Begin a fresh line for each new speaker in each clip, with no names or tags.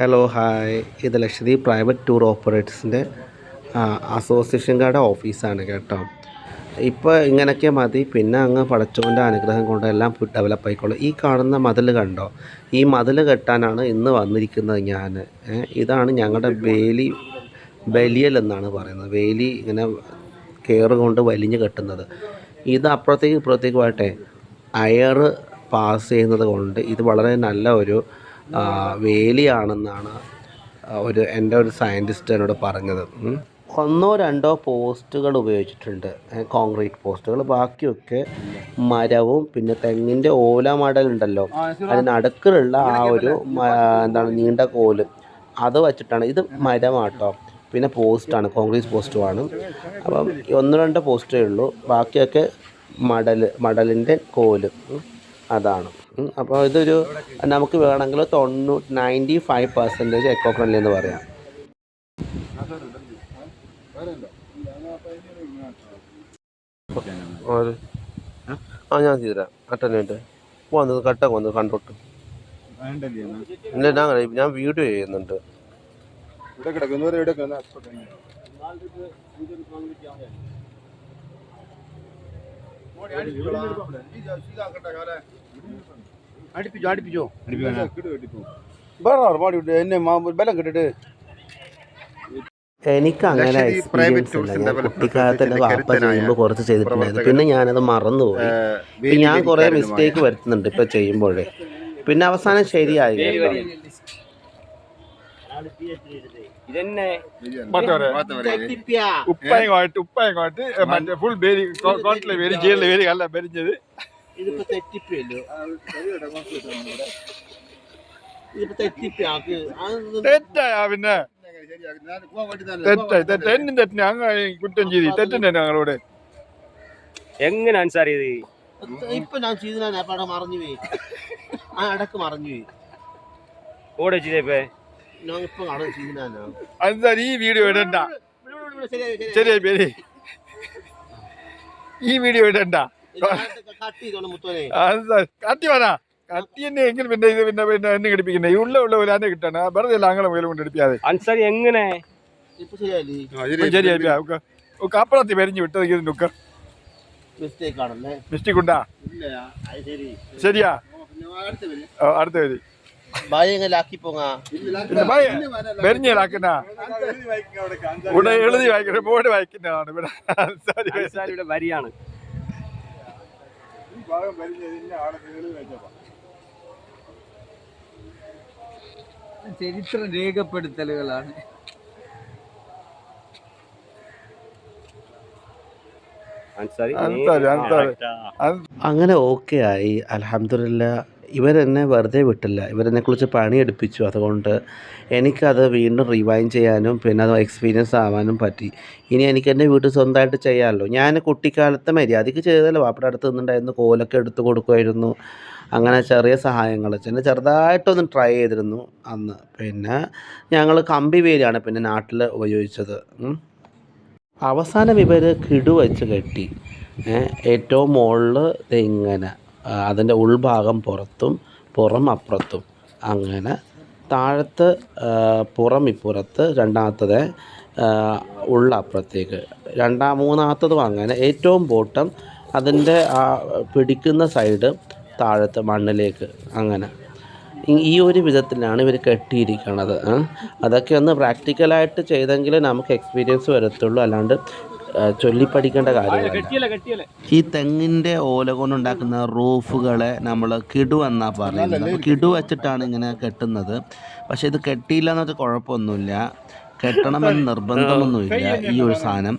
Hello hi. ഇത് Lakshadweep private tour ഓപ്പറേറ്റേഴ്സിന്റെ അസോസിയേഷൻകാരുടെ ഓഫീസാണ് കേട്ടോ. ഇപ്പോൾ ഇങ്ങനെയൊക്കെ മതി. പിന്നെ അങ്ങ് പടച്ചോന്റെ അനുഗ്രഹം കൊണ്ട് എല്ലാം ഡെവലപ്പ് ആയിക്കോളും. ഈ കാണുന്ന മതിൽ കണ്ടോ? ഈ മതിൽ കെട്ടാനാണ് ഇന്ന് വന്നിരിക്കുന്നത് ഞാൻ. ഇതാണ് ഞങ്ങളുടെ വേലി ബലിയൽ എന്നാണ് പറയുന്നത്. വേലി ഇങ്ങനെ കെയർ വലിഞ്ഞ് കെട്ടുന്നത്. ഇത് അപ്പുറത്തേക്ക് ഇപ്പുറത്തേക്കുമായിട്ടെ അയർ പാസ് ചെയ്യുന്നത് കൊണ്ട് ഇത് വളരെ നല്ല ഒരു വേലിയാണെന്നാണ് ഒരു എന്റെ ഒരു സയന്റിസ്റ്റ് എന്നോട് പറഞ്ഞത്. ഒന്നോ രണ്ടോ പോസ്റ്റുകൾ ഉപയോഗിച്ചിട്ടുണ്ട്. കോൺക്രീറ്റ് പോസ്റ്റുകൾ. ബാക്കിയൊക്കെ മരവും പിന്നെ തെങ്ങിന്റെ ഓല മടലുണ്ടല്ലോ അതിനടുക്കിലുള്ള ആ ഒരു എന്താണ് നീണ്ട കോൽ. അത് വച്ചിട്ടാണ്. ഇത് മരമാട്ടോ. പിന്നെ പോസ്റ്റാണ് കോൺക്രീറ്റ് പോസ്റ്റുമാണ്. അപ്പം ഒന്ന് രണ്ട് പോസ്റ്റേ ഉള്ളൂ. ബാക്കിയൊക്കെ മടൽ മടലിന്റെ കോൽ. അതാണ്. അപ്പോൾ ഇതൊരു നമുക്ക് വേണമെങ്കിൽ തൊണ്ണൂ ninety five percentage eco friendly എന്ന് പറയാം? ആ ഞാൻ ചെയ്തുതരാം. അറ്റൻഡ് വന്നത് കട്ടൊക്കെ വന്ന് കണ്ടോട്ട്. ഇല്ല ഞാൻ ഞാൻ വീഡിയോ ചെയ്യുന്നുണ്ട്.
ഇവിടെ കിടക്കുന്നവരെ ഇവിടെ കിടക്കുന്ന.
അടുപ്പിച്ചോ അടുപ്പിച്ചോ?
വേറെ പാടി വിട്ട് എന്നെ ബലം കിട്ടിട്ട്.
എനിക്ക് അങ്ങനെ എക്സ്പീരിയൻസ് ഇല്ല. ഞാൻ കുട്ടിക്കാലത്ത്
എന്റെ
വാപ്പ ചെയ്യുമ്പോൾ കുറച്ച് ചെയ്തിട്ടുണ്ടായിരുന്നു. പിന്നെ ഞാനത് മറന്നുപോയി. ഇപ്പൊ ഞാൻ കുറേ മിസ്റ്റേക്ക് വരുത്തുന്നുണ്ട് ഇപ്പൊ ചെയ്യുമ്പോഴേ പിന്നെ അവസാനം ശരിയായി.
ഉപ്പായ മറ്റേ ഫുൾ ബേരി കോട്ടിലെ ബേരി ജീരിലെ ബേരി അല്ല ബെരിഞ്ഞത്
ഇതിപ്പോ തെറ്റിപ്പല്ലോ ഇതിപ്പോ തെറ്റിപ്പാക്ക്
തെറ്റാ പിന്നെ. തെറ്റായി തെറ്റ എന്നും തെറ്റിന് അങ്ങ് കുറ്റം ചെയ്തി. തെറ്റിന്റെ ഞങ്ങളോട്.
എങ്ങനെ അൻസാർ ഇത്
ഇപ്പൊ ഞാൻ ചെയ്തില്ല അപ്പൊ അവിടെ മറഞ്ഞു പോയി. ആ അടക്ക് മറഞ്ഞു പോയി.
ഓടെ ചെയ്തേ
ഞാൻ ഇപ്പൊ അവിടെ
ഈ വീഡിയോ ഇടണ്ട. ശരി ശരി ഈ വീഡിയോ ഇടണ്ട.
കട്ട്
വേണ? കത്തി തന്നെ എങ്കിൽ പിന്നെ ഇത് പിന്നെ പിന്നെ എന്നെ കിടിപ്പിക്കുന്നത് ഉള്ള ഉള്ള പോലെ കിട്ടണ. വെറുതെ അല്ല അങ്ങനെ മുതൽ കൊണ്ട് എടുപ്പിയാതെ
അൻസാർ എങ്ങനെ?
ശരിയായി കപ്പളത്തി പെരിഞ്ഞു വിട്ടത് ഇതിന്റെ ഒക്കെ
മിസ്റ്റേക്ക് ആണല്ലേ?
മിസ്റ്റേക്ക് ഉണ്ടാ? ശരിയാ?
അടുത്ത വരും. പോങ്ങാ?
വെരിഞ്ഞാക്കുന്ന ഇവിടെ എഴുതി വായിക്കുന്ന ബോർഡ് വായിക്കുന്നതാണ് ഇവിടെ. സോറി
അൻസാർ ഇവിടെ വരിയാണ്
ചരിത്ര രേഖപ്പെടുത്തലുകളാണ്.
അങ്ങനെ ഓക്കെ ആയി. അലഹമില്ല ഇവരെന്നെ വെറുതെ വിട്ടില്ല. ഇവരെന്നെ കുറിച്ച് പണിയെടുപ്പിച്ചു. അതുകൊണ്ട് എനിക്കത് വീണ്ടും റിവൈൻ ചെയ്യാനും പിന്നെ അത് എക്സ്പീരിയൻസ് ആവാനും പറ്റി. ഇനി എനിക്ക് എന്റെ വീട്ടിൽ സ്വന്തമായിട്ട് ചെയ്യാമല്ലോ. ഞാൻ കുട്ടിക്കാലത്ത് മര്യാദയ്ക്ക് ചെയ്തല്ലോ വാപ്പയുടെ അടുത്ത് നിന്നുണ്ടായിരുന്നു കോലൊക്കെ എടുത്തു കൊടുക്കുമായിരുന്നു. അങ്ങനെ ചെറിയ സഹായങ്ങൾ. പിന്നെ ചെറുതായിട്ടൊന്ന് ട്രൈ ചെയ്തിരുന്നു അന്ന്. പിന്നെ ഞങ്ങൾ കമ്പി വേലിയാണ് പിന്നെ നാട്ടിൽ ഉപയോഗിച്ചത്. അവസാനം ഇവർ കിടു വെച്ച് കെട്ടി ഏറ്റവും മുകളിൽ ഇങ്ങനെ. അതിന്റെ ഉൾഭാഗം പുറത്തും പുറം അപ്പുറത്തും. അങ്ങനെ താഴത്ത് പുറം ഇപ്പുറത്ത് രണ്ടാമത്തത് ഉള്ള ഉള്ളപ്പുറത്തേക്ക് രണ്ടാം മൂന്നാമത്തതും അങ്ങനെ. ഏറ്റവും ബോട്ടം അതിന്റെ ആ പിടിക്കുന്ന സൈഡ് താഴത്ത് മണ്ണിലേക്ക് അങ്ങനെ. ഈ- ഒരു വിധത്തിലാണ് ഇവർ കെട്ടിയിരിക്കുന്നത് അതൊക്കെ ഒന്ന് പ്രാക്ടിക്കലായിട്ട് ചെയ്തെങ്കിൽ നമുക്ക് എക്സ്പീരിയൻസ് വരത്തുള്ളൂ. അല്ലാണ്ട് ചൊല്ലിപ്പഠിക്കേണ്ട കാര്യം
കെട്ടിയല്ലേ കെട്ടിയല്ലേ.
ഈ തെങ്ങിന്റെ ഓല കൊണ്ടുണ്ടാക്കുന്ന റൂഫുകളെ നമ്മൾ കിടു എന്നാണ് പറയുന്നത്. കിടു വെച്ചിട്ടാണ് ഇങ്ങനെ കെട്ടുന്നത്. പക്ഷേ ഇത് കെട്ടിയില്ല എന്ന് വെച്ചാൽ കുഴപ്പമൊന്നുമില്ല. കെട്ടണമെന്ന് നിർബന്ധമൊന്നുമില്ല. ഈ ഒരു സാധനം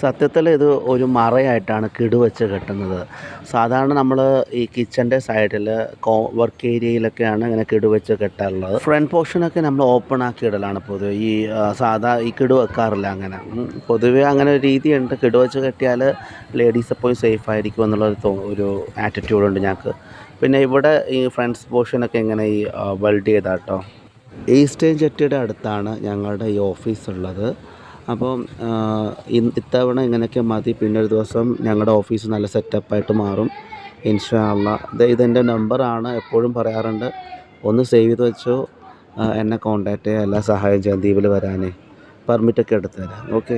സത്യത്തിൽ ഇത് ഒരു മറയായിട്ടാണ് കിടു വെച്ച് കെട്ടുന്നത്. സാധാരണ നമ്മൾ ഈ കിച്ചന്റെ സൈഡിൽ കോ വർക്ക് ഏരിയയിലൊക്കെയാണ് ഇങ്ങനെ കിടു വെച്ച് കെട്ടാറുള്ളത്. ഫ്രണ്ട് പോർഷനൊക്കെ നമ്മൾ ഓപ്പൺ ആക്കി ഇടലാണ് പൊതുവെ. ഈ സാധാ ഈ കിടു വെക്കാറില്ല അങ്ങനെ. പൊതുവേ അങ്ങനെ ഒരു രീതിയുണ്ട്. കിടു വെച്ച് കെട്ടിയാൽ ലേഡീസ് എപ്പോഴും സേഫ് ആയിരിക്കും എന്നുള്ളൊരു തോ- ഒരു ആറ്റിറ്റ്യൂഡുണ്ട് ഞങ്ങൾക്ക് പിന്നെ ഇവിടെ ഈ ഫ്രണ്ട്സ് പോർഷനൊക്കെ ഇങ്ങനെ ഈ വെൽഡ് ചെയ്താട്ടോ. ഈസ്റ്റേൺ ജെറ്റിയുടെ അടുത്താണ് ഞങ്ങളുടെ ഈ ഓഫീസ് ഉള്ളത്. അപ്പം ഇത്തവണ ഇങ്ങനെയൊക്കെ മതി. പിന്നെ ഒരു ദിവസം ഞങ്ങളുടെ ഓഫീസ് നല്ല സെറ്റപ്പായിട്ട് മാറും. ഇൻഷാല്ല ഇത് ഇതെന്റെ നമ്പറാണ് എപ്പോഴും പറയാറുണ്ട് ഒന്ന് സേവ് ചെയ്ത് വെച്ചോ. എന്നെ കോൺടാക്റ്റ് ചെയ്യുക എല്ലാ സഹായം ചെയ്യാം. ദ്വീപിൽ വരാനേ. പെർമിറ്റൊക്കെ എടുത്തു തരാം. ഓക്കെ